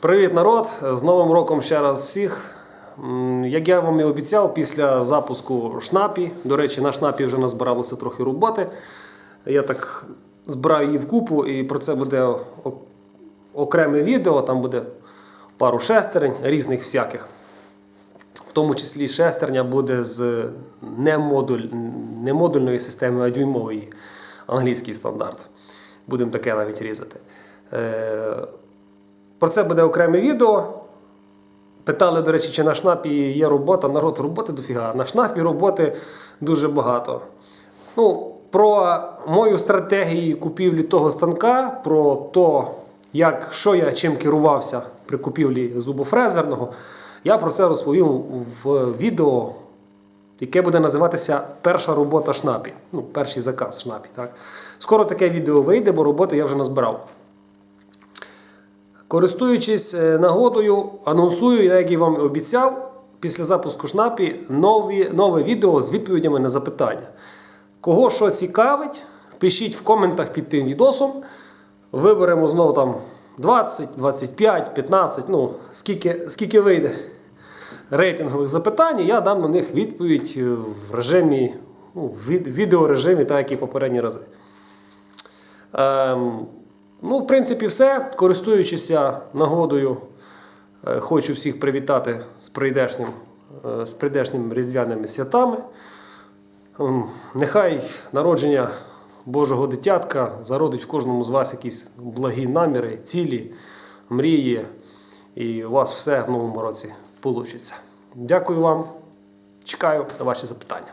Привіт, народ! З Новим роком ще раз всіх. Як я вам і обіцяв, після запуску шнапі, до речі, на шнапі вже назбиралося трохи роботи. Я так збираю її вкупу, і про це буде окреме відео, там буде пару шестерень різних всяких. В тому числі шестерня буде з не, модуль, не модульної системи, а дюймової, англійський стандарт. Будемо таке навіть різати. Про це буде окреме відео. Питали, до речі, чи на шнапі є робота. Народ, роботи дофіга. На шнапі роботи дуже багато. Ну, про мою стратегію купівлі того станка, про то, як, що я чим керувався при купівлі зубофрезерного, я про це розповім в відео, яке буде називатися Перша робота шнапі. Ну, перший заказ шнапі. Так? Скоро таке відео вийде, бо роботи я вже назбирав. Користуючись е, нагодою, анонсую, як і вам обіцяв, після запуску шнапі нові, нове відео з відповідями на запитання. Кого що цікавить, пишіть в коментах під тим відосом. Виберемо знову там 20, 25, 15, ну, скільки, скільки вийде рейтингових запитань, я дам на них відповідь е, в режимі, ну, в відеорежимі, так як і попередні рази. Ем, ну, в принципі, все. Користуючися нагодою, е, хочу всіх привітати з прийдешнім, е, з прийдешнім різдвяними святами. Нехай народження Божого дитятка зародить в кожному з вас якісь благі наміри, цілі, мрії, і у вас все в новому році вийде. Дякую вам. Чекаю на ваші запитання.